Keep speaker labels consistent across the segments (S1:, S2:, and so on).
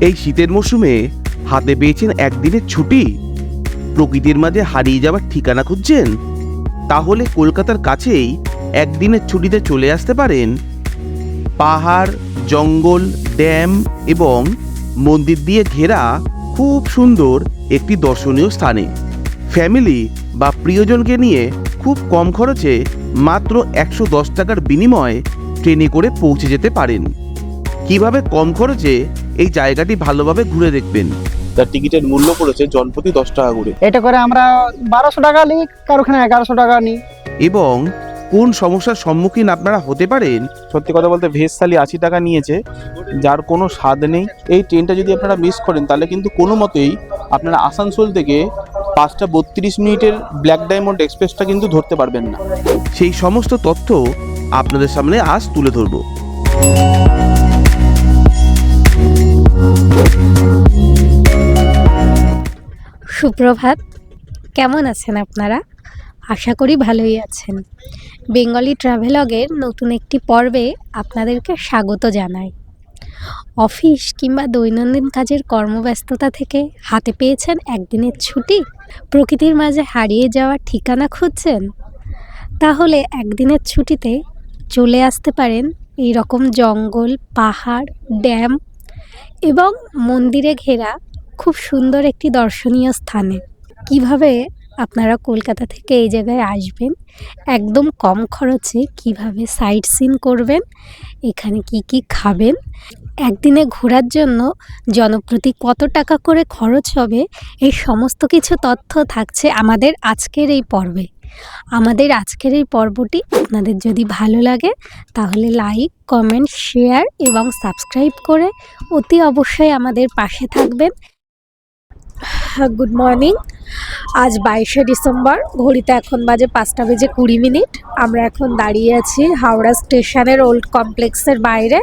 S1: এই শীতের মৌসুমে হাতে পেয়েছেন একদিনের ছুটি। প্রকৃতির মাঝে হারিয়ে যাওয়ার ঠিকানা খুঁজছেন। তাহলে কলকাতার কাছেই একদিনের ছুটিতে চলে আসতে পারেন। পাহাড়, জঙ্গল, ড্যাম এবং মন্দির দিয়ে ঘেরা খুব সুন্দর একটি দর্শনীয় স্থানে। ফ্যামিলি বা প্রিয়জনকে নিয়ে খুব কম খরচে মাত্র একশো দশ টাকার বিনিময়ে ট্রেনে করে পৌঁছে যেতে পারেন। কীভাবে কম খরচে এই জায়গাটি ভালোভাবে ঘুরে দেখবেন। তার টিকিটের মূল্য পড়েছে জনপ্রতি দশ টাকা করে।
S2: এটা করে আমরা বারোশো টাকা নিই কারোখানে এগারোশো টাকা নিই।
S1: এবং কোন সমস্যার সম্মুখীন আপনারা হতে পারেন সত্যি কথা বলতে ভেজ থালি আশি টাকা নিয়েছে যার কোনো স্বাদ নেই। এই ট্রেনটা যদি আপনারা মিস করেন তাহলে কিন্তু কোনো মতেই আপনারা আসানসোল থেকে পাঁচটা বত্রিশ মিনিটের ব্ল্যাক ডায়মন্ড এক্সপ্রেসটা কিন্তু ধরতে পারবেন না। সেই সমস্ত তথ্য আপনাদের সামনে আজ তুলে ধরবো।
S3: সুপ্রভাত। কেমন আছেন আপনারা? আশা করি ভালোই আছেন। বেঙ্গলি ট্রাভেলগের নতুন একটি পর্বে আপনাদেরকে স্বাগত জানাই। অফিস কিংবা দৈনন্দিন কাজের কর্মব্যস্ততা থেকে হাতে পেয়েছেন একদিনের ছুটি? প্রকৃতির মাঝে হারিয়ে যাওয়ার ঠিকানা খুঁজছেন? তাহলে একদিনের ছুটিতে চলে আসতে পারেন এই রকম জঙ্গল, পাহাড়, ড্যাম এবং মন্দিরে ঘেরা খুব সুন্দর একটি দর্শনীয় স্থানে। কীভাবে আপনারা কলকাতা থেকে এই জায়গায় আসবেন? একদম কম খরচে কীভাবে সাইট সিন করবেন? এখানে কি কি খাবেন? একদিনে ঘোরার জন্য জনপ্রতি কত টাকা করে খরচ হবে? এই সমস্ত কিছু তথ্য থাকছে আমাদের আজকের এই পর্বে। আমাদের আজকের এই পর্বটি আপনাদের যদি ভালো লাগে, তাহলে লাইক কমেন্ট শেয়ার এবং সাবস্ক্রাইব করে অতি অবশ্যই আমাদের পাশে থাকবেন। গুড মর্নিং আজ বাইশে ডিসেম্বর, ঘড়িতে এখন বাজে পাঁচটা বেজে কুড়ি মিনিট। আমরা এখন দাঁড়িয়ে আছি হাওড়া স্টেশনের ওল্ড কমপ্লেক্সের বাইরে।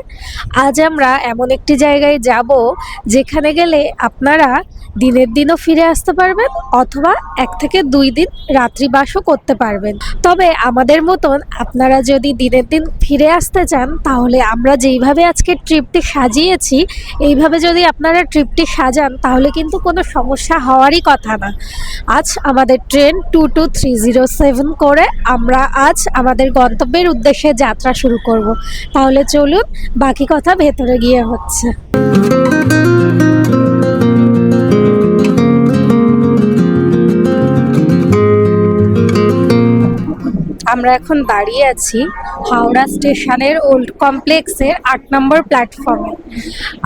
S3: আজ আমরা এমন একটি জায়গায় যাব যেখানে গেলে আপনারা দিনের দিনও ফিরে আসতে পারবেন অথবা এক থেকে দুই দিন রাত্রিবাসও করতে পারবেন। তবে আমাদের মতন আপনারা যদি দিনের দিন ফিরে আসতে চান, তাহলে আমরা যেইভাবে আজকে ট্রিপটি সাজিয়েছি, এইভাবে যদি আপনারা ট্রিপটি সাজান, তাহলে কিন্তু কোনো সমস্যা হওয়ারই কথা না। আজ আমাদের train two two three zero seven করে আমরা আজ আমাদের গন্তব্যের উদ্দেশ্যে যাত্রা শুরু করব। তাহলে চলুন, বাকি কথা ভেতরে গিয়ে হচ্ছে। আমরা এখন দাঁড়িয়ে আছি হাওড়া স্টেশনের ওল্ড কমপ্লেক্সের আট নম্বর প্ল্যাটফর্মে।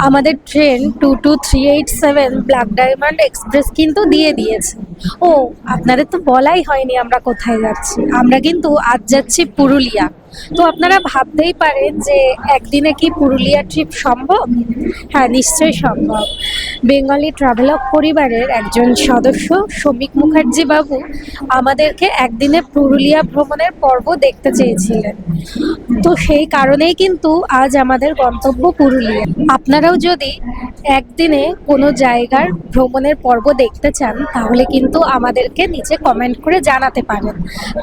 S3: আমাদের train two two three eight seven black diamond express কিন্তু দিয়ে দিয়েছে। ও, আপনাদের তো বলাই হয়নি আমরা কোথায় যাচ্ছি। আমরা কিন্তু আজ যাচ্ছি পুরুলিয়া। তো আপনারা ভাবতেই পারেন যে একদিনে কি পুরুলিয়া ট্রিপ সম্ভব? হ্যাঁ নিশ্চয়ই সম্ভব। বেঙ্গলি ট্রাভেলক পরিবারের একজন সদস্য শ্রমিক মুখার্জি বাবু আমাদেরকে একদিনে পুরুলিয়া ভ্রমণের পর্ব দেখতে চেয়েছিলেন। তো সেই কারণেই কিন্তু আজ আমাদের গন্তব্য পুরুলিয়া। আপনারাও যদি একদিনে কোনো জায়গার ভ্রমণের পর্ব দেখতে চান, তাহলে কিন্তু আমাদেরকে নিচে কমেন্ট করে জানাতে পারেন।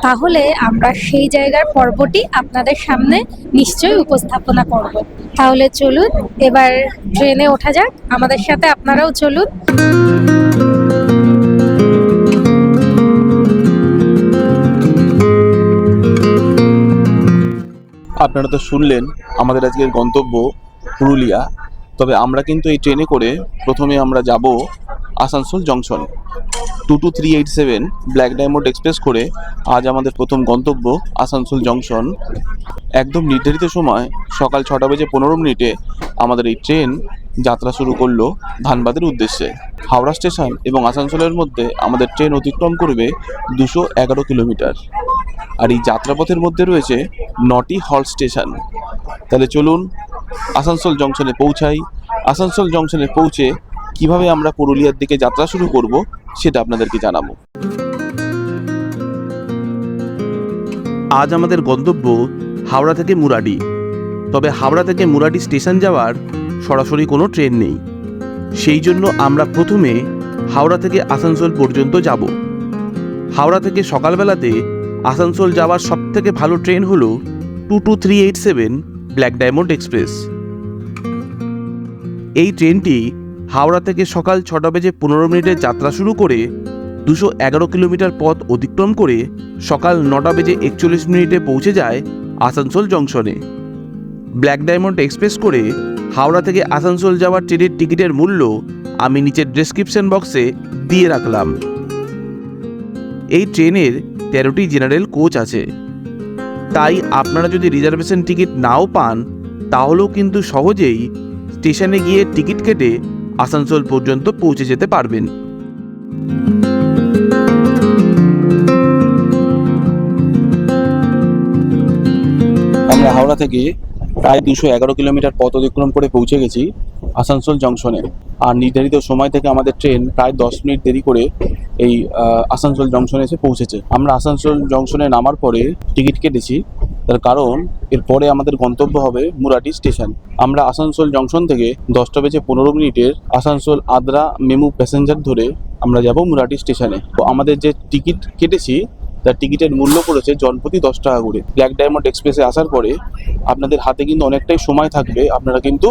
S3: তাহলে আমরা সেই জায়গার পর্বটি আপনাদের সামনে নিশ্চয়ই উপস্থাপনা করব। তাহলে চলুন, এবার ট্রেনে ওঠা যাক। আমাদের সাথে আপনারাও চলুন।
S1: আপনারা তো শুনলেন আমাদের আজকের গন্তব্য পুরুলিয়া। তবে আমরা কিন্তু এই ট্রেনে করে প্রথমে আমরা যাব Asansol junction. Two two three eight seven black diamond express করে আজ আমাদের প্রথম গন্তব্য আসানসোল জংশন। একদম নির্ধারিত সময় সকাল ছটা বেজে পনেরো মিনিটে আমাদের এই ট্রেন যাত্রা শুরু করল ধানবাদের উদ্দেশ্যে। হাওড়া স্টেশন এবং আসানসোলের মধ্যে আমাদের ট্রেন অতিক্রম করবে দুশো এগারো কিলোমিটার। আর এই যাত্রাপথের মধ্যে রয়েছে নটি হল স্টেশন। তাহলে চলুন আসানসোল জংশনে পৌঁছাই। আসানসোল জংশনে পৌঁছে কীভাবে আমরা পুরুলিয়ার দিকে যাত্রা শুরু করব সেটা আপনাদেরকে জানাব। আজ আমাদের গন্তব্য হাওড়া থেকে মুরাডি। তবে হাওড়া থেকে মুরাডি স্টেশন যাওয়ার সরাসরি কোনো ট্রেন নেই। সেই জন্য আমরা প্রথমে হাওড়া থেকে আসানসোল পর্যন্ত যাব। হাওড়া থেকে সকালবেলাতে আসানসোল যাওয়ার সব থেকে ভালো ট্রেন হল two two three eight seven black diamond express. এই ট্রেনটি
S4: হাওড়া থেকে সকাল ছটা বেজে পনেরো মিনিটে যাত্রা শুরু করে দুশো এগারো কিলোমিটার পথ অতিক্রম করে সকাল নটা বেজে একচল্লিশ মিনিটে পৌঁছে যায় আসানসোল জংশনে। ব্ল্যাক ডায়মন্ড এক্সপ্রেস করে হাওড়া থেকে আসানসোল যাওয়ার ট্রেনের টিকিটের মূল্য আমি নিচের ডেসক্রিপশন বক্সে দিয়ে রাখলাম। এই ট্রেনের তেরোটি জেনারেল কোচ আছে। তাই আপনারা যদি রিজার্ভেশন টিকিট নাও পান, তাহলেও কিন্তু সহজেই স্টেশনে গিয়ে টিকিট কেটে আসানসোল পর্যন্ত পৌঁছে যেতে পারবেন।
S1: আমরা হাওড়া থেকে প্রায় দুশো এগারো কিলোমিটার পথ অতিক্রম করে পৌঁছে গেছি আসানসোল জংশনে। আর নির্ধারিত সময় থেকে আমাদের ট্রেন প্রায় দশ মিনিট দেরি করে এই আসানসোল জংশনে এসে পৌঁছেছে। আমরা আসানসোল জংশনে নামার পরে টিকিট কেটেছি তার কারণ, এরপরে আমাদের গন্তব্য হবে মুরাটি স্টেশন। আমরা আসানসোল জংশন থেকে দশটা বেজে পনেরো মিনিটের আসানসোল আদ্রা মেমু প্যাসেঞ্জার ধরে আমরা যাব মুরাটি স্টেশনে। তো আমাদের যে টিকিট কেটেছি, তার টিকিটের মূল্য পড়েছে জনপ্রতি দশ টাকা করে। ব্ল্যাক ডায়মন্ড এক্সপ্রেসে আসার পরে আপনাদের হাতে কিন্তু অনেকটাই সময় থাকবে, আপনারা কিন্তু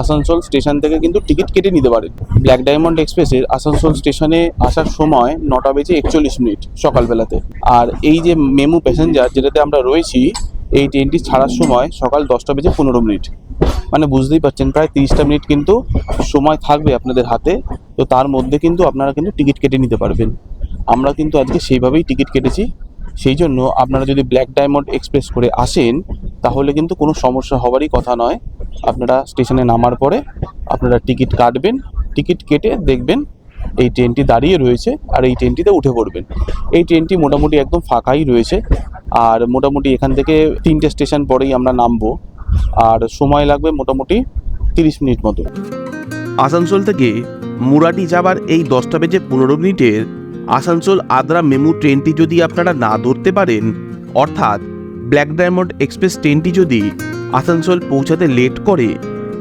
S1: আসানসোল স্টেশন থেকে কিন্তু টিকিট কেটে নিতে পারেন। ব্ল্যাক ডায়মন্ড এক্সপ্রেসের আসানসোল স্টেশনে আসার সময় নটা বেজে একচল্লিশ মিনিট সকালবেলাতে। আর এই যে মেমু প্যাসেঞ্জার যেটাতে আমরা রয়েছি এই ট্রেনটি ছাড়ার সময় সকাল দশটা বেজে পনেরো মিনিট। মানে বুঝতেই পারছেন, প্রায় তিরিশটা মিনিট কিন্তু সময় থাকবে আপনাদের হাতে। তো তার মধ্যে কিন্তু আপনারা কিন্তু টিকিট কেটে নিতে পারবেন। আমরা কিন্তু আজকে সেইভাবেই টিকিট কেটেছি। সেই জন্য আপনারা যদি ব্ল্যাক ডায়মন্ড এক্সপ্রেস করে আসেন, তাহলে কিন্তু কোনো সমস্যা হওয়ারই কথা নয়। আপনারা স্টেশনে নামার পরে আপনারা টিকিট কাটবেন, টিকিট কেটে দেখবেন এই ট্রেনটি দাঁড়িয়ে রয়েছে আর এই ট্রেনটিতে উঠে পড়বেন। এই ট্রেনটি মোটামুটি একদম ফাঁকাই রয়েছে আর মোটামুটি এখান থেকে তিনটে স্টেশন পরেই আমরা নামবো আর সময় লাগবে মোটামুটি তিরিশ মিনিট মতো।
S4: আসানসোল থেকে মুরাটি যাবার এই দশটা বেজে পনেরো মিনিটের আসানসোল আদ্রা মেমু ট্রেনটি যদি আপনারা না ধরতে পারেন, অর্থাৎ ব্ল্যাক ডায়মন্ড এক্সপ্রেস ট্রেনটি যদি আসানসোল পৌঁছাতে লেট করে,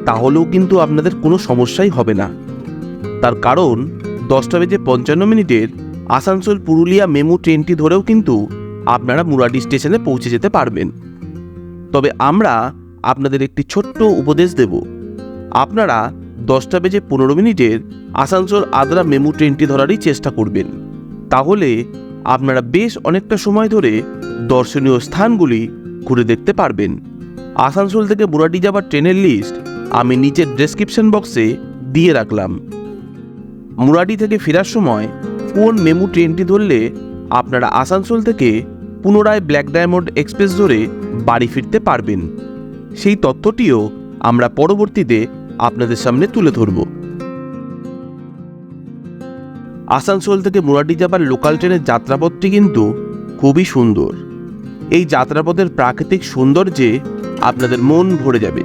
S4: তাহলেও কিন্তু আপনাদের কোনো সমস্যাই হবে না। তার কারণ দশটা বেজে পঞ্চান্ন মিনিটের আসানসোল, পুরুলিয়া, মেমু ট্রেনটি ধরেও কিন্তু আপনারা মুরাটি স্টেশনে পৌঁছে যেতে পারবেন। তবে আমরা আপনাদের একটি ছোট্ট উপদেশ দেব। আপনারা দশটা বেজে পনেরো মিনিটের আসানসোল, আদ্রা মেমু ট্রেনটি ধরারই চেষ্টা করবেন। তাহলে আপনারা বেশ অনেকটা সময় ধরে দর্শনীয় স্থানগুলি ঘুরে দেখতে পারবেন। আসানসোল থেকে বুরাটি যাবার ট্রেনের লিস্ট আমি নিচের ডেসক্রিপশন বক্সে দিয়ে রাখলাম। মুরাটি থেকে ফেরার সময় কোন মেমু ট্রেনটি ধরলে আপনারা আসানসোল থেকে পুনরায় ব্ল্যাক ডায়মন্ড এক্সপ্রেস ধরে বাড়ি ফিরতে পারবেন? সেই তথ্যটিও আমরা পরবর্তীতে আপনাদের সামনে তুলে ধরব। আসানসোল থেকে মুরাটি যাবার লোকাল ট্রেনের যাত্রাপথটি কিন্তু খুবই সুন্দর। এই যাত্রাপথের প্রাকৃতিক সৌন্দর্যে আপনাদের মন ভরে যাবে।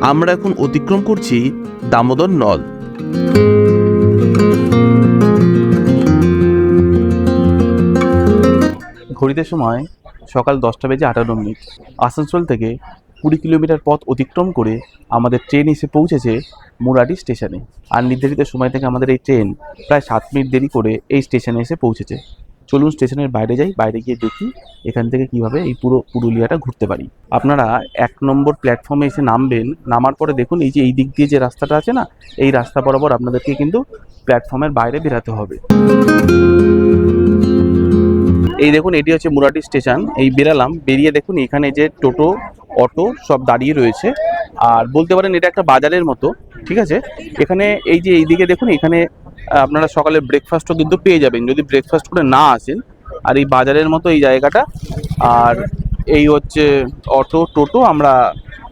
S4: আমরা এখন অতিক্রম করছি দামোদর নদ।
S1: ঘড়িতে সময় সকাল দশটা বেজে আটান্ন মিনিট। আসানসোল থেকে কুড়ি কিলোমিটার পথ অতিক্রম করে আমাদের ট্রেন এসে পৌঁছেছে মুরাডি স্টেশনে। আর নির্ধারিত সময় থেকে আমাদের এই ট্রেন প্রায় সাত মিনিট দেরি করে এই স্টেশনে এসে পৌঁছেছে। চলুন স্টেশনের বাইরে যাই, বাইরে গিয়ে দেখি এখান থেকে কীভাবে এই পুরো পুরুলিয়াটা ঘুরতে পারি। আপনারা এক নম্বর প্ল্যাটফর্মে এসে নামবেন, নামার পরে দেখুন এই যে এই দিক দিয়ে যে রাস্তাটা আছে না, এই রাস্তা বরাবর আপনাদেরকে কিন্তু প্ল্যাটফর্মের বাইরে বেরাতে হবে। এই দেখুন, এটি হচ্ছে মুরাটি স্টেশন, এই বেরালাম বেরিয়ে দেখুন, এখানে যে টোটো, অটো সব দাঁড়িয়ে রয়েছে। আর বলতে পারেন, এটা একটা বাজারের মতো, ঠিক আছে? এখানে এই যে এইদিকে দেখুন, এখানে আপনারা সকালে ব্রেকফাস্টও কিন্তু পেয়ে যাবেন। যদি ব্রেকফাস্ট করে না আসেন, আর এই বাজারের মতো এই জায়গাটা, আর এই হচ্ছে অটো, টোটো, আমরা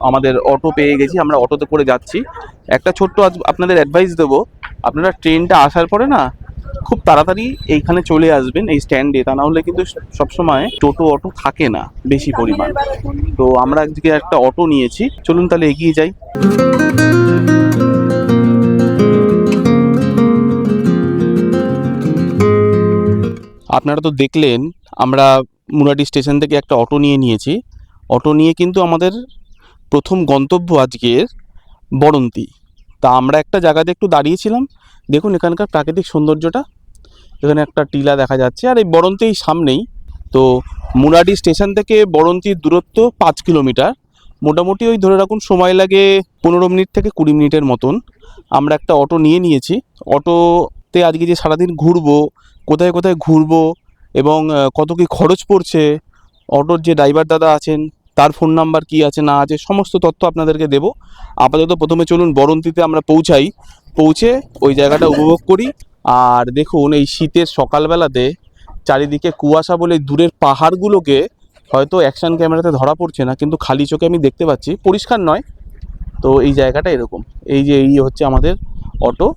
S1: আমাদের অটো পেয়ে গেছি, আমরা অটোতে করে যাচ্ছি। একটা ছোট্ট আপনাদের অ্যাডভাইস দেবো, আপনারা ট্রেনটা আসার পরে না খুব তাড়াতাড়ি এইখানে চলে আসবেন, এই স্ট্যান্ডে তা না হলে কিন্তু সবসময় টোটো, অটো থাকে না বেশি পরিমাণ। তো আমরা আজকে একটা অটো নিয়েছি। চলুন তাহলে এগিয়ে যাই। আপনারা তো দেখলেন, আমরা মুরাটি স্টেশন থেকে একটা অটো নিয়ে নিয়েছি। অটো নিয়ে কিন্তু আমাদের প্রথম গন্তব্য আজকের বরন্তি। তা আমরা একটা জায়গাতে একটু দাঁড়িয়েছিলাম দেখুন এখানকার প্রাকৃতিক সৌন্দর্যটা, এখানে একটা টিলা দেখা যাচ্ছে, আর এই বরন্তির সামনেই, তো মুরাডি স্টেশন থেকে বরন্তির দূরত্ব পাঁচ কিলোমিটার। মোটামুটি ওই ধরে রাখুন সময় লাগে পনেরো মিনিট থেকে কুড়ি মিনিটের মতন। আমরা একটা অটো নিয়ে নিয়েছি। অটোতে আজকে যে সারাদিন ঘুরবো, কোথায় কোথায় ঘুরবো এবং কত কি খরচ পড়ছে, অটোর যে ড্রাইভার দাদা আছেন, তার ফোন নাম্বার কি আছে না আছে, সমস্ত তথ্য আপনাদেরকে দেবো। আপাতত প্রথমে চলুন বরন্তিতে আমরা পৌঁছাই। পৌঁছে ওই জায়গাটা উপভোগ করি। আর দেখুন, এই শীতের সকালবেলাতে চারিদিকে কুয়াশা বলে দূরের পাহাড়গুলোকে হয়তো অ্যাকশন ক্যামেরাতে ধরা পড়ছে না, কিন্তু খালি চোখে আমি দেখতে পাচ্ছি। পরিষ্কার নয়। তো এই জায়গাটা এরকম। এই যে এই হচ্ছে আমাদের অটো।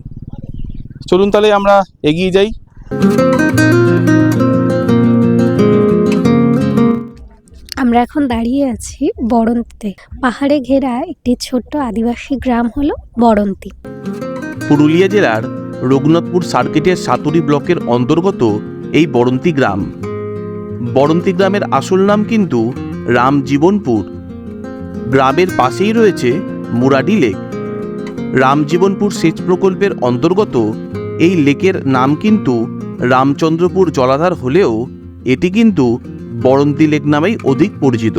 S1: চলুন তাহলে আমরা এগিয়ে যাই।
S3: আমরা এখন দাঁড়িয়ে আছি বড়ন্তিতে পাহাড়ে ঘেরা একটি ছোট্ট আদিবাসী গ্রাম হলো বড়ন্তি
S4: পুরুলিয়া জেলার রঘুনাথপুর সার্কিটের সাতুরি ব্লকের অন্তর্গত এই বরন্তি গ্রাম। বরন্তি গ্রামের আসল নাম কিন্তু রামজীবনপুর গ্রামের পাশেই রয়েছে মুরাডি লেক। রামজীবনপুর সেচ প্রকল্পের অন্তর্গত এই লেকের নাম কিন্তু রামচন্দ্রপুর জলাধার হলেও এটি কিন্তু বরন্তি লেক নামেই অধিক পরিচিত।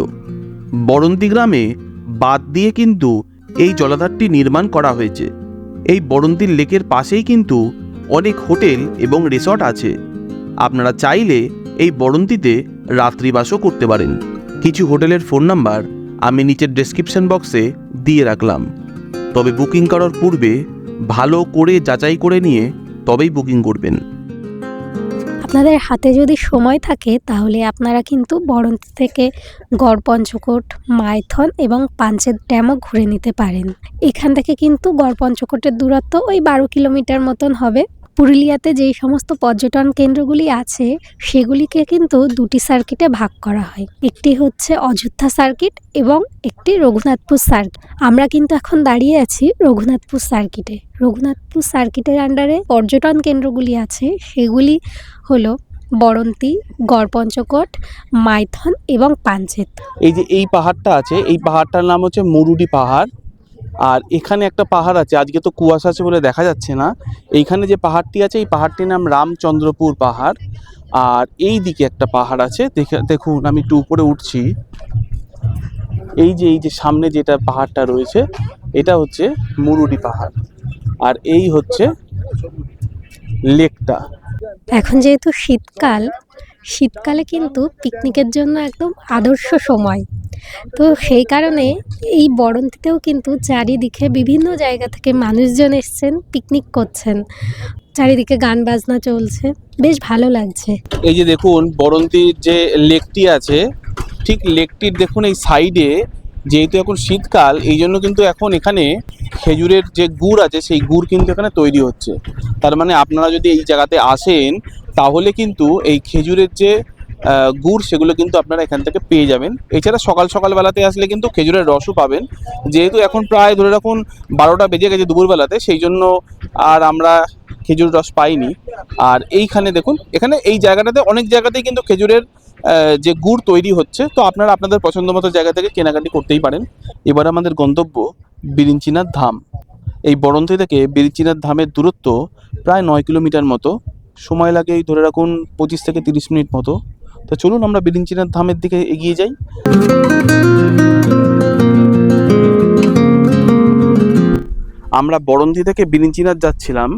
S4: বরন্তি গ্রামে বাদ দিয়ে কিন্তু এই জলাধারটি নির্মাণ করা হয়েছে। এই বরন্তির লেকের পাশেই কিন্তু অনেক হোটেল এবং রিসর্ট আছে। আপনারা চাইলে এই বরন্তিতে রাত্রিবাসও করতে পারেন। কিছু হোটেলের ফোন নাম্বার আমি নিচের ডেসক্রিপশন বক্সে দিয়ে রাখলাম। তবে বুকিং করার পূর্বে ভালো করে যাচাই করে নিয়ে তবেই বুকিং করবেন।
S3: আপনাদের হাতে যদি সময় থাকে, তাহলে আপনারা কিন্তু বরন্ত থেকে গড় পঞ্চকোট মাইথন এবং পাঞ্চেত ড্যামও ঘুরে নিতে পারেন। এখান থেকে কিন্তু গড় পঞ্চকোটের দূরত্ব ওই বারো কিলোমিটার মতন হবে। পুরুলিয়াতে যেই সমস্ত পর্যটন কেন্দ্রগুলি আছে, সেগুলিকে কিন্তু দুটি সার্কিটে ভাগ করা হয়। একটি হচ্ছে অযোধ্যা সার্কিট এবং একটি রঘুনাথপুর সার্কিট আমরা কিন্তু এখন দাঁড়িয়ে আছি রঘুনাথপুর সার্কিটে। রঘুনাথপুর সার্কিটের আন্ডারে পর্যটন কেন্দ্রগুলি আছে, সেগুলি হলো বরন্তি, গড়পঞ্চকোট, মাইথন এবং পাঞ্চেত
S1: এই যে এই পাহাড়টা আছে, এই পাহাড়টার নাম হচ্ছে মুরুডি পাহাড়। আর এখানে একটা পাহাড় আছে, আজকে তো কুয়াশা আছে বলে দেখা যাচ্ছে না। এইখানে যে পাহাড়টি আছে, এই পাহাড়টির নাম রামচন্দ্রপুর পাহাড়। আর এই দিকে একটা পাহাড় আছে দেখুন, আমি একটু উপরে উঠছি। এই যে এই যে সামনে যেটা পাহাড়টা রয়েছে, এটা হচ্ছে মুরুডি পাহাড়। আর এই হচ্ছে লেকটা।
S3: এখন যেহেতু শীতকাল শীতকালে কিন্তু পিকনিকের জন্য একদম আদর্শ সময়। তো সেই কারণে এই বরন্তিতেও কিন্তু চারিদিকে বিভিন্ন জায়গা থেকে মানুষজন এসছেন, পিকনিক করছেন। চারিদিকে গান বাজনা চলছে, বেশ ভালো লাগছে।
S1: এই যে দেখুন, বরন্তির যে লেকটি আছে, ঠিক লেকটির দেখুন এই সাইডে যেহেতু এখন শীতকাল এই জন্য কিন্তু এখন এখানে খেজুরের যে গুড় আছে, সেই গুড় কিন্তু এখানে তৈরি হচ্ছে। তার মানে আপনারা যদি এই জায়গাতে আসেন, তাহলে কিন্তু এই খেজুরের যে গুড়, সেগুলো কিন্তু আপনারা এখান থেকে পেয়ে যাবেন। এছাড়া সকাল সকাল বেলাতে আসলে কিন্তু খেজুরের রসও পাবেন। যেহেতু এখন প্রায় ধরে রাখুন বারোটা বেজে গেছে দুপুরবেলাতে সেই জন্য আর আমরা খেজুর রস পাইনি। আর এইখানে দেখুন, এখানে এই জায়গাটাতে অনেক জায়গাতেই কিন্তু খেজুরের যে গুড় তৈরি হচ্ছে, তো আপনারা আপনাদের পছন্দ মতো জায়গা থেকে কেনাকাটি করতেই পারেন। এবার আমাদের গন্তব্য বিরিঞ্চিনাথ ধাম। এই বরন্তি থেকে বিরিঞ্চিনাথ ধামের দূরত্ব প্রায় নয় কিলোমিটার মতো। সময় লাগে এই ধরে রাখুন পঁচিশ থেকে তিরিশ মিনিট মতো। তো চলুন আমরা বিরিঞ্চিনাথ ধামের দিকে এগিয়ে যাই। আমরা বরন্তি থেকে বিরিঞ্চিনাথ যাচ্ছিলাম।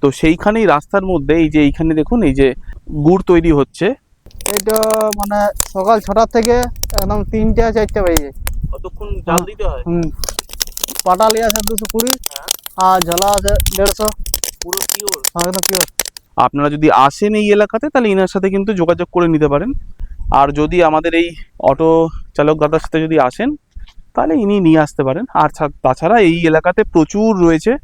S1: তো সেইখানেই রাস্তার মধ্যে এই যে এইখানে দেখুন, এই যে গুড় তৈরি হচ্ছে।
S2: এইটা মানে সকাল ছটার থেকে একদম তিনটা চারটে বেজে।
S1: কতক্ষণ
S2: জাল
S1: দিতে হয়?
S2: হুম। পাটালি আছে দুশো কুড়ি আর ঝোলা আছে দেড়শো।
S1: পুরো পিওর
S2: একদম পিওর
S1: আপনারা যদি আসেন এই এলাকাতে তাহলে এনার সাথে কিন্তু যোগাযোগ করে নিতে পারেন। আর যদি আমাদের এই অটো চালক দাদার সাথে যদি আসেন তাহলে ইনি নিয়ে আসতে পারেন। আর ছা- তাছাড়া এই এলাকাতে প্রচুর রয়েছে।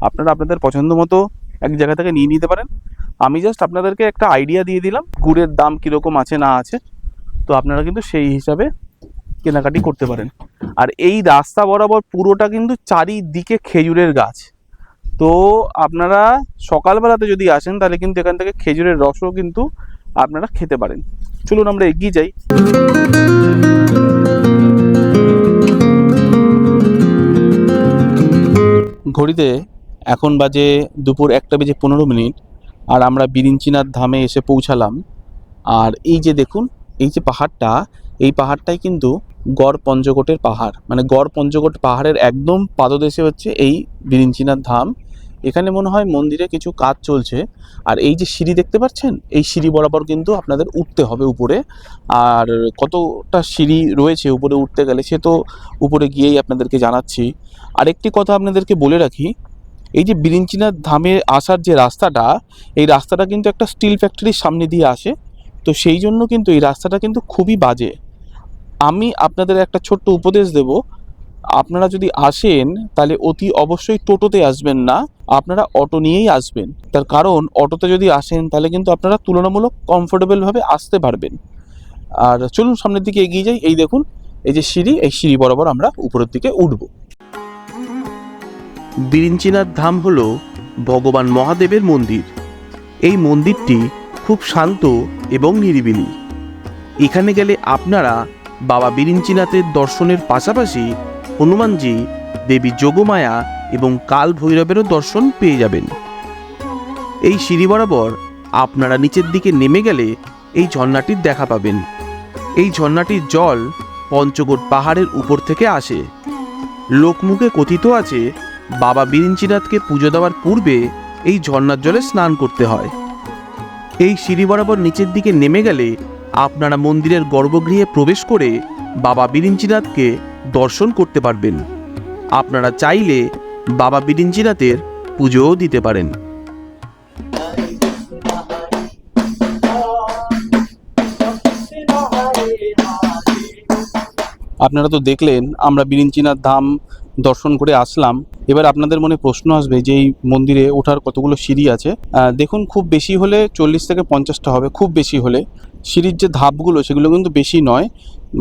S1: আপনারা আপনাদের পছন্দ মতো এক জায়গা থেকে নিয়ে নিতে পারেন। আমি জাস্ট আপনাদেরকে একটা আইডিয়া দিয়ে দিলাম, গুড়ের দাম কীরকম আছে না আছে, তো আপনারা কিন্তু সেই হিসাবে কেনাকাটি করতে পারেন। আর এই রাস্তা বরাবর পুরোটা কিন্তু চারিদিকে খেজুরের গাছ। তো আপনারা সকালবেলাতে যদি আসেন, তাহলে কিন্তু এখান থেকে খেজুরের রসও কিন্তু আপনারা খেতে পারেন। চলুন আমরা এগিয়ে যাই। ঘড়িতে এখন বাজে দুপুর একটা বেজে পনেরো মিনিট। আর আমরা বিরিঞ্চিনাথ ধামে এসে পৌঁছালাম। আর এই যে দেখুন, এই যে পাহাড়টা, এই পাহাড়টাই কিন্তু গড় পঞ্চকোটের পাহাড়। মানে গড় পঞ্চকোট পাহাড়ের একদম পাদদেশে হচ্ছে এই বিরিঞ্চিনাথ ধাম। এখানে মনে হয় মন্দিরে কিছু কাজ চলছে। আর এই যে সিঁড়ি দেখতে পাচ্ছেন? এই সিঁড়ি বরাবর কিন্তু আপনাদের উঠতে হবে উপরে। আর কতটা সিঁড়ি রয়েছে উপরে উঠতে গেলে, সে তো উপরে গিয়েই আপনাদেরকে জানাচ্ছি। আরেকটি কথা আপনাদেরকে বলে রাখি এই যে বিরিঞ্চিনাথ ধামে আসার যে রাস্তাটা, এই রাস্তাটা কিন্তু একটা স্টিল ফ্যাক্টরির সামনে দিয়ে আসে। তো সেই জন্য কিন্তু এই রাস্তাটা কিন্তু খুবই বাজে। আমি আপনাদের একটা ছোট্ট উপদেশ দেব। আপনারা যদি আসেন, তাহলে অতি অবশ্যই টোটোতে আসবেন না। আপনারা অটো নিয়েই আসবেন। তার কারণ, অটোতে যদি আসেন, তাহলে কিন্তু আপনারা তুলনামূলক কমফোর্টেবলভাবে আসতে পারবেন। আর চলুন সামনের দিকে এগিয়ে যাই। এই দেখুন, এই যে সিঁড়ি, এই সিঁড়ি বরাবর আমরা উপরের দিকে উঠবো।
S4: বিরিঞ্চিনাথ ধাম হল ভগবান মহাদেবের মন্দির। এই মন্দিরটি খুব শান্ত এবং নিরিবিলি। এখানে গেলে আপনারা বাবা বিরিঞ্চিনাথের দর্শনের পাশাপাশি হনুমানজি, দেবী যোগমায়া এবং কাল ভৈরবেরও দর্শন পেয়ে যাবেন। এই সিঁড়ি বরাবর আপনারা নিচের দিকে নেমে গেলে এই ঝর্ণাটির দেখা পাবেন। এই ঝর্ণাটির জল পঞ্চকোট পাহাড়ের উপর থেকে আসে। লোকমুখে কথিত আছে বাবা বিরিঞ্চিনাথকে পুজো দেওয়ার পূর্বে এই ঝর্ণার জলে স্নান করতে হয়। এই সিঁড়ি বরাবর নিচের দিকে নেমে গেলে আপনারা মন্দিরের গর্ভগৃহে প্রবেশ করে বাবা বিরিঞ্চিনাথকে দর্শন করতে পারবেন। আপনারা চাইলে বাবা বিরিঞ্চিনাথের পুজোও দিতে পারেন।
S1: আপনারা তো দেখলেন, আমরা বিরিঞ্চিনাথ ধাম দর্শন করে আসলাম। এবার আপনাদের মনে প্রশ্ন আসবে যে এই মন্দিরে ওঠার কতগুলো সিঁড়ি আছে? দেখুন, খুব বেশি হলে চল্লিশ থেকে পঞ্চাশটা হবে, খুব বেশি হলে। সিঁড়ির যে ধাপগুলো, সেগুলো কিন্তু বেশি নয়।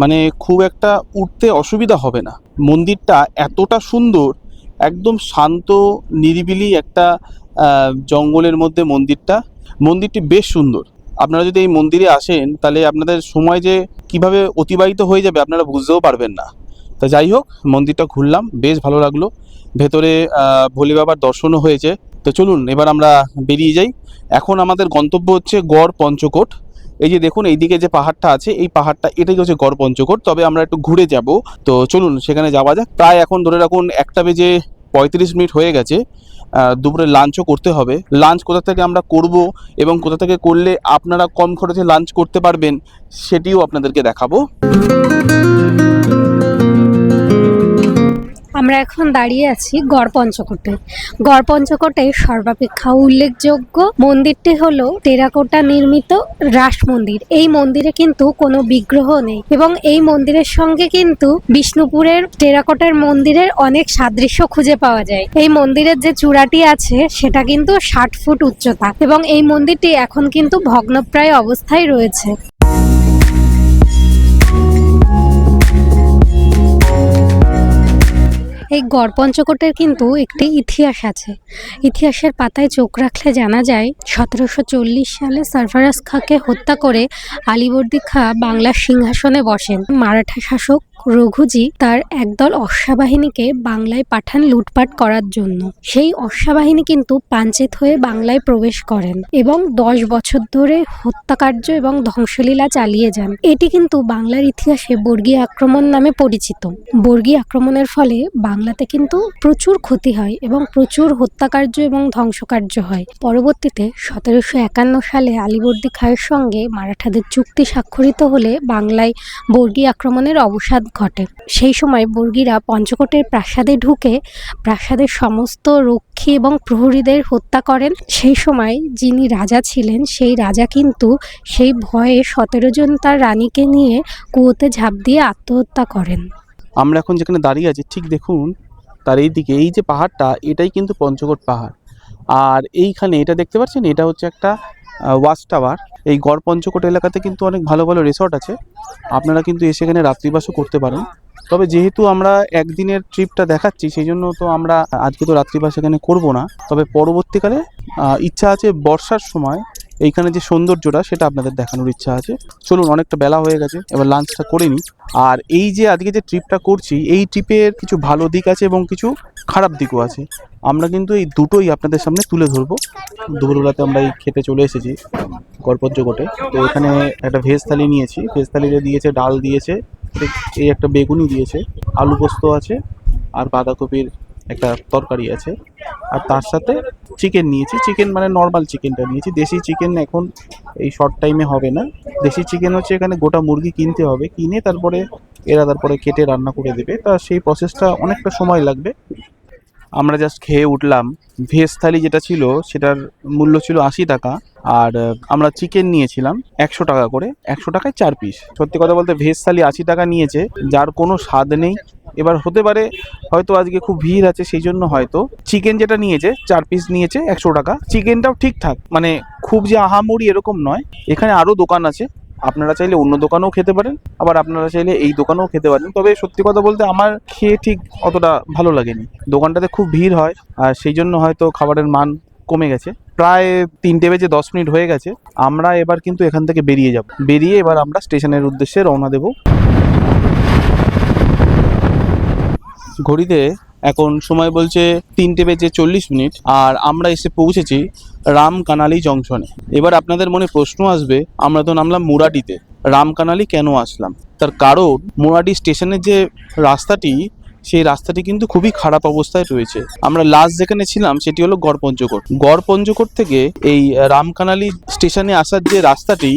S1: মানে খুব একটা উঠতে অসুবিধা হবে না। মন্দিরটা এতটা সুন্দর, একদম শান্ত, নিরিবিলি একটা জঙ্গলের মধ্যে মন্দিরটা। মন্দিরটি বেশ সুন্দর। আপনারা যদি এই মন্দিরে আসেন, তাহলে আপনাদের সময় যে কীভাবে অতিবাহিত হয়ে যাবে, আপনারা বুঝতেও পারবেন না। তা যাই হোক, মন্দিরটা ঘুরলাম, বেশ ভালো লাগল। ভেতরে ভোলে বাবার দর্শনও হয়েছে। তো চলুন, এবার আমরা বেরিয়ে যাই। এখন আমাদের গন্তব্য হচ্ছে গড় পঞ্চকোট। এই যে দেখুন, এইদিকে যে পাহাড়টা আছে, এই পাহাড়টা, এটাই হচ্ছে গড় পঞ্চকোট। তবে আমরা একটু ঘুরে যাব। তো চলুন, সেখানে যাওয়া যাক। প্রায় এখন ধরে রাখুন, একটা বেজে পঁয়ত্রিশ মিনিট হয়ে গেছে। দুপুরে লাঞ্চও করতে হবে। লাঞ্চ কোথা থেকে আমরা করব এবং কোথা থেকে করলে আপনারা কম খরচে লাঞ্চ করতে পারবেন, সেটিও আপনাদেরকে দেখাবো।
S3: আমরা এখন দাঁড়িয়ে আছি গড় পঞ্চকোটে গড় পঞ্চকোটে সর্বাপেক্ষা উল্লেখযোগ্য মন্দিরটি হলো টেরাকোটা নির্মিত রাস মন্দির। এই মন্দিরে কিন্তু কোনো বিগ্রহ নেই এবং এই মন্দিরের সঙ্গে কিন্তু বিষ্ণুপুরের টেরাকোটার মন্দিরের অনেক সাদৃশ্য খুঁজে পাওয়া যায়। এই মন্দিরের যে চূড়াটি আছে সেটা কিন্তু ষাট ফুট উচ্চতা এবং এই মন্দিরটি এখন কিন্তু ভগ্নপ্রায় অবস্থায় রয়েছে। এই গড় পঞ্চকোটের কিন্তু একটি ইতিহাস আছে। ইতিহাসের পাতায় চোখ রাখলে জানা যায়, সতেরোশো চল্লিশ সালে সরফরাজ খাঁকে হত্যা করে আলিবর্দী খাঁ বাংলার সিংহাসনে বসেন। মারাঠা শাসক রঘুজি তার একদল অশ্বাবাহিনীকে বাংলায় পাঠান লুটপাট করার জন্য। সেই অশ্বাবাহিনী কিন্তু পাঞ্চেত হয়ে বাংলায় প্রবেশ করেন এবং দশ বছর ধরে হত্যাকার্য এবং ধ্বংসলীলা চালিয়ে যান। এটি কিন্তু বাংলার ইতিহাসে বর্গী আক্রমণ নামে পরিচিত। বর্গী আক্রমণের ফলে বাংলাতে কিন্তু প্রচুর ক্ষতি হয় এবং প্রচুর হত্যাকার্য এবং ধ্বংসকার্য হয়। পরবর্তীতে সতেরোশো একান্ন সালে আলিবর্দী খাঁয়ের সঙ্গে মারাঠাদের চুক্তি স্বাক্ষরিত হলে বাংলায় বর্গী আক্রমণের অবসাদ ঘটে। সেই সময় বর্গীরা পঞ্চকোটের প্রাসাদে ঢুকে প্রাসাদের সমস্ত রক্ষী এবং প্রহরীদের হত্যা করেন। সেই সময় যিনি রাজা ছিলেন, সেই রাজা কিন্তু সেই ভয়ে সতেরো জন তার রানীকে নিয়ে কুয়োতে ঝাঁপ দিয়ে আত্মহত্যা করেন।
S1: আমরা এখন যেখানে দাঁড়িয়ে আছি, ঠিক দেখুন, তার এই দিকে এই যে পাহাড়টা, এটাই কিন্তু পঞ্চকোট পাহাড়। আর এইখানে এটা দেখতে পাচ্ছেন? এটা হচ্ছে একটা ওয়াচ টাওয়ার এই গড় পঞ্চকোট এলাকাতে কিন্তু অনেক ভালো ভালো রিসর্ট আছে। আপনারা কিন্তু এসে এখানে রাত্রিবাসও করতে পারেন। তবে যেহেতু আমরা একদিনের ট্রিপটা দেখাচ্ছি সেই জন্য তো আমরা আজকে তো রাত্রিবাস এখানে করব না। তবে পরবর্তীকালে ইচ্ছা আছে বর্ষার সময় এইখানে যে সৌন্দর্যটা, সেটা আপনাদের দেখানোর ইচ্ছা আছে। চলুন, অনেকটা বেলা হয়ে গেছে, এবার লাঞ্চটা করে নিই। আর এই যে আজকে যে ট্রিপটা করছি, এই ট্রিপের কিছু ভালো দিক আছে এবং কিছু খারাপ দিকও আছে। আমরা কিন্তু এই দুটোই আপনাদের সামনে তুলে ধরবো। দুপুরবেলাতে আমরা এই খেতে চলে এসেছি গড়পঞ্চকোটে তো এখানে একটা ভেজ থালি নিয়েছি। ভেজ থালিতে দিয়েছে ডাল দিয়েছে এই একটা বেগুনি দিয়েছে, আলু পোস্ত আছে, আর বাঁধাকপির একটা তরকারি আছে। আর তার সাথে চিকেন নিয়েছি। চিকেন মানে নর্মাল চিকেনটা নিয়েছি। দেশি চিকেন এখন এই শর্ট টাইমে হবে না। দেশি চিকেন হচ্ছে এখানে গোটা মুরগি কিনতে হবে। কিনে তারপরে এরা তারপরে কেটে রান্না করে দেবে। তা সেই প্রসেসটা অনেকটা সময় লাগবে। আমরা জাস্ট খেয়ে উঠলাম। ভেজ থালি যেটা ছিল, সেটার মূল্য ছিল আশি টাকা। আর আমরা চিকেন নিয়েছিলাম একশো টাকা করে। একশো টাকায় চার পিস সত্যি কথা বলতে ভেজ থালি আশি টাকা নিয়েছে। যার কোনো স্বাদ নেই। এবার হতে পারে হয়তো আজকে খুব ভিড় আছে, সেই জন্য হয়তো। চিকেন যেটা নিয়েছে, চার পিস নিয়েছে একশো টাকা। চিকেনটাও ঠিকঠাক। মানে খুব যে আহামরি এরকম নয়। এখানে আরও দোকান আছে। আপনারা চাইলে অন্য দোকানেও খেতে পারেন, আবার আপনারা চাইলে এই দোকানেও খেতে পারেন। তবে সত্যি কথা বলতে আমার খেয়ে ঠিক অতটা ভালো লাগেনি। দোকানটাতে খুব ভিড় হয়, আর সেই জন্য হয়তো খাবারের মান কমে গেছে। প্রায় তিনটে বেজে দশ মিনিট হয়ে গেছে, আমরা এবার কিন্তু এখান থেকে বেরিয়ে যাব। বেরিয়ে এবার আমরা স্টেশনের উদ্দেশ্যে রওনা দেব। ঘড়িতে এখন সময় বলছে তিনটে বেজে চল্লিশ মিনিট, আর আমরা এসে পৌঁছেছি রামকানালি জংশনে। এবার আপনাদের মনে প্রশ্ন আসবে, আমরা তো নামলাম মুরাটিতে। রামকানালি কেন আসলাম? তার কারণ মুরাটি স্টেশনের যে রাস্তাটি, সেই রাস্তাটি কিন্তু খুবই খারাপ অবস্থায় রয়েছে। আমরা লাস্ট যেখানে ছিলাম, সেটি হলো গড়পঞ্চকোট গড়পঞ্চকোট থেকে এই রামকানালি স্টেশনে আসার যে রাস্তাটি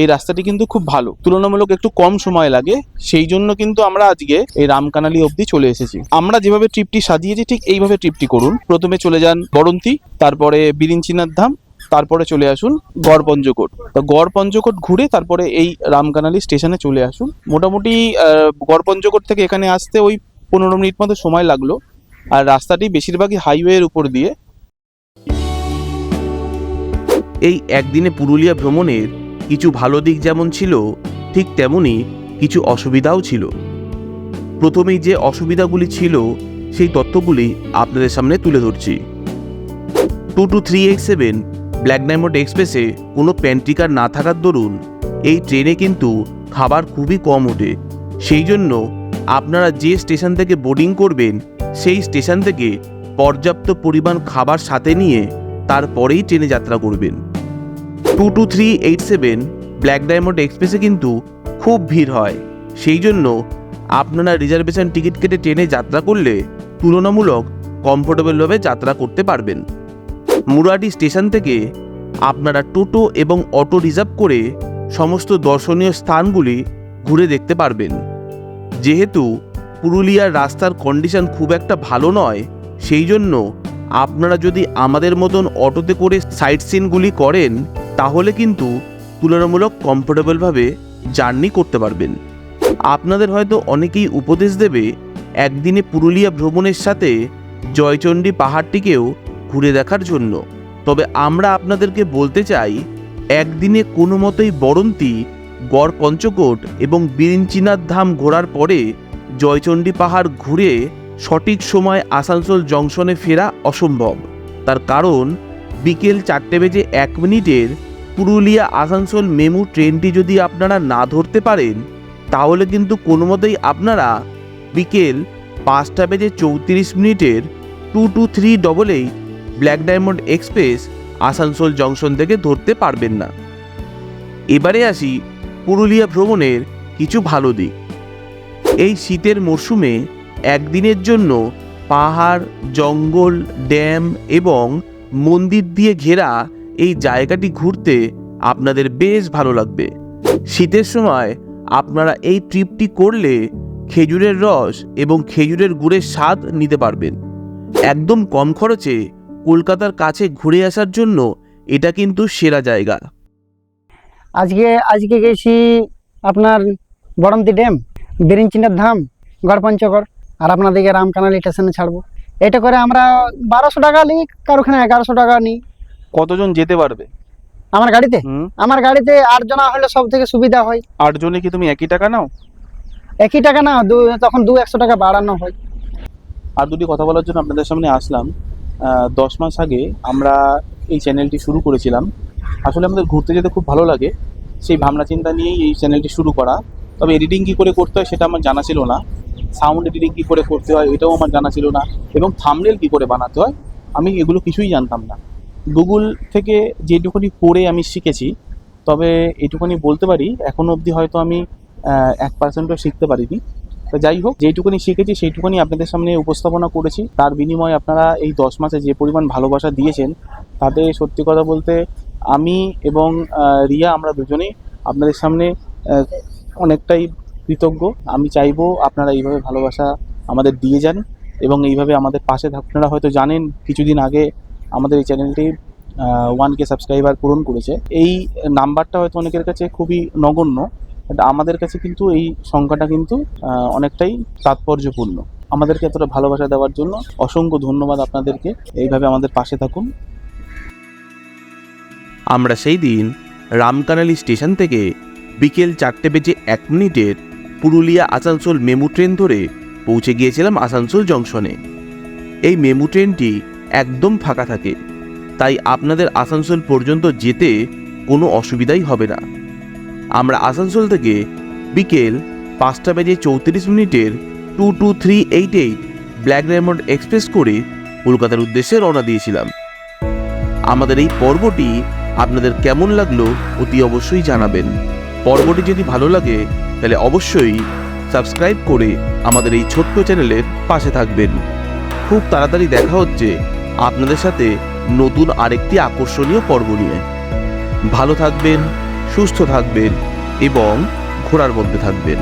S1: এই রাস্তাটি কিন্তু খুব ভালো। তুলনামূলক একটু কম সময় লাগে, সেই জন্য কিন্তু আমরা আজকে এই রামকানালি অবধি চলে এসেছি। আমরা যেভাবে ট্রিপটি সাজিয়েছি, ঠিক এইভাবে ট্রিপটি করুন। প্রথমে চলে যান বরন্তি, তারপরে বিরিঞ্চিনাথ ধাম, তারপরে চলে আসুন গড় পঞ্চকোট তো গড় পঞ্চকোট ঘুরে তারপরে এই রামকানালি স্টেশনে চলে আসুন। মোটামুটি গড় পঞ্চকোট থেকে এখানে আসতে ওই পনেরো মিনিট মতো সময় লাগল। আর রাস্তাটি বেশিরভাগই হাইওয়ের উপর দিয়ে।
S4: এই একদিনে পুরুলিয়া ভ্রমণের কিছু ভালো দিক যেমন ছিল, ঠিক তেমনই কিছু অসুবিধাও ছিল। প্রথমেই যে অসুবিধাগুলি ছিল, সেই তথ্যগুলি আপনাদের সামনে তুলে ধরছি। Two two three eight seven black diamond এক্সপ্রেসে কোনো প্যান্ট্রিকার না থাকার দরুন, এই ট্রেনে কিন্তু খাবার খুবই কম ওঠে। সেই জন্য আপনারা যে স্টেশন থেকে বোর্ডিং করবেন, সেই স্টেশন থেকে পর্যাপ্ত পরিমাণ খাবার সাথে নিয়ে তারপরেই ট্রেনে যাত্রা করবেন। Two two three eight seven black diamond এক্সপ্রেসে কিন্তু খুব ভিড় হয়। সেই জন্য আপনারা রিজার্ভেশন টিকিট কেটে ট্রেনে যাত্রা করলে তুলনামূলক কমফোর্টেবলভাবে যাত্রা করতে পারবেন। মুরাটি স্টেশন থেকে আপনারা টোটো এবং অটো রিজার্ভ করে সমস্ত দর্শনীয় স্থানগুলি ঘুরে দেখতে পারবেন। যেহেতু পুরুলিয়ার রাস্তার কন্ডিশন খুব একটা ভালো নয়, সেই জন্য আপনারা যদি আমাদের মতন অটোতে করে সাইট সিনগুলি করেন তাহলে কিন্তু তুলনামূলক কমফোর্টেবলভাবে জার্নি করতে পারবেন। আপনাদের হয়তো অনেকেই উপদেশ দেবে, একদিনে পুরুলিয়া ভ্রমণের সাথে জয়চণ্ডী পাহাড়টিকেও ঘুরে দেখার জন্য। তবে আমরা আপনাদেরকে বলতে চাই, একদিনে কোনো মতোই বরন্তি গড় পঞ্চকোট এবং বিরিঞ্চিনাথ ধাম ঘোরার পরে জয়চণ্ডী পাহাড় ঘুরে সঠিক সময় আসানসোল জংশনে ফেরা অসম্ভব। তার কারণ বিকেল চারটে বেজে এক মিনিটের পুরুলিয়া আসানসোল মেমু ট্রেনটি যদি আপনারা না ধরতে পারেন, তাহলে কিন্তু কোনো মতেই আপনারা বিকেল পাঁচটা বেজে চৌত্রিশ মিনিটের two two three double eight black diamond express Asansol junction থেকে ধরতে পারবেন না। এবারে আসি পুরুলিয়া ভ্রমণের কিছু ভালো দিক। এই শীতের মরশুমে একদিনের জন্য পাহাড়, জঙ্গল, ড্যাম এবং মন্দির দিয়ে ঘেরা এই জায়গাটি ঘুরতে আপনাদের বেশ ভালো লাগবে। শীতের সময় আপনারা এই ট্রিপটি করলে খেজুরের রস এবং খেজুরের গুড়ের স্বাদ নিতে পারবেন। একদম কম খরচে কলকাতার কাছে ঘুরে আসার জন্য এটা কিন্তু সেরা জায়গা।
S2: আজকে আজকে গেছি আপনার বড়ন্তি ড্যাম বিরিঞ্চিনাথ ধাম, গড়পঞ্চগড়। আর আপনাদেরকে রামকানালি স্টেশনে ছাড়বো। এটা করে আমরা বারোশো টাকা নিই কারোখানে এগারোশো টাকা নিই।
S1: কতজন যেতে পারবে?
S2: আমার গাড়িতে? আমার গাড়িতে আট জনা হলে সব থেকে সুবিধা হয়।
S1: আটজনে কি তুমি একই টাকা নাও?
S2: একই টাকা না তখন দু একশো টাকা বাড়ানো হয়।
S1: আর দুটি কথা বলার জন্য আপনাদের সামনে আসলাম। দশ মাস আগে আমরা এই চ্যানেলটি শুরু করেছিলাম। আসলে আমাদের ঘুরতে যেতে খুব ভালো লাগে। সেই ভাবনা চিন্তা নিয়েই এই চ্যানেলটি শুরু করা। তবে এডিটিং কী করে করতে হয় সেটা আমার জানা ছিল না। সাউন্ড এডিটিং কী করে করতে হয় এটাও আমার জানা ছিল না, এবং থামনেল কী করে বানাতে হয়, আমি এগুলো কিছুই জানতাম না। গুগল থেকে যেটুকুনি পড়ে আমি শিখেছি, তবে এটুকুনি বলতে পারি, এখনও অবধি হয়তো আমি এক পার্সেন্টও শিখতে পারিনি। তো যাই হোক, যেটুকুনি শিখেছি সেইটুকুনি আপনাদের সামনে উপস্থাপনা করেছি। তার বিনিময়ে আপনারা এই দশ মাসে যে পরিমাণ ভালোবাসা দিয়েছেন, তাতে সত্যি কথা বলতে আমি এবং রিয়া, আমরা দুজনেই আপনাদের সামনে অনেকটাই কৃতজ্ঞ। আমি চাইব আপনারা এইভাবে ভালোবাসা আমাদের দিয়ে যান এবং এইভাবে আমাদের পাশে আপনারা হয়তো জানেন, কিছুদিন আগে আমাদের এই চ্যানেলটি ওয়ান কে সাবস্ক্রাইবার পূরণ করেছে। এই নাম্বারটা হয়তো অনেকের কাছে খুবই নগণ্য আমাদের কাছে কিন্তু এই সংখ্যাটা কিন্তু অনেকটাই তাৎপর্যপূর্ণ। আমাদেরকে এতটা ভালোবাসা দেওয়ার জন্য অসংখ্য ধন্যবাদ আপনাদেরকে। এইভাবে আমাদের পাশে থাকুন।
S4: আমরা সেই দিন রামকানালি স্টেশন থেকে বিকেল চারটে বেজে এক মিনিটের পুরুলিয়া আসানসোল মেমু ট্রেন ধরে পৌঁছে গিয়েছিলাম আসানসোল জংশনে। এই মেমু ট্রেনটি একদম ফাঁকা থাকে, তাই আপনাদের আসানসোল পর্যন্ত যেতে কোনো অসুবিধাই হবে না। আমরা আসানসোল থেকে বিকেল পাঁচটা বেজে চৌত্রিশ মিনিটের two two three eight eight black diamond express করে কলকাতার উদ্দেশ্যে রওনা দিয়েছিলাম। আমাদের এই পর্বটি আপনাদের কেমন লাগল অতি অবশ্যই জানাবেন। পর্বটি যদি ভালো লাগে, তাহলে অবশ্যই সাবস্ক্রাইব করে আমাদের এই ছোট্ট চ্যানেলের পাশে থাকবেন। খুব তাড়াতাড়ি দেখা হচ্ছে আপনাদের সাথে নতুন আরেকটি আকর্ষণীয় পর্ব নিয়ে। ভালো থাকবেন, সুস্থ থাকবেন এবং ঘোরার মধ্যে থাকবেন।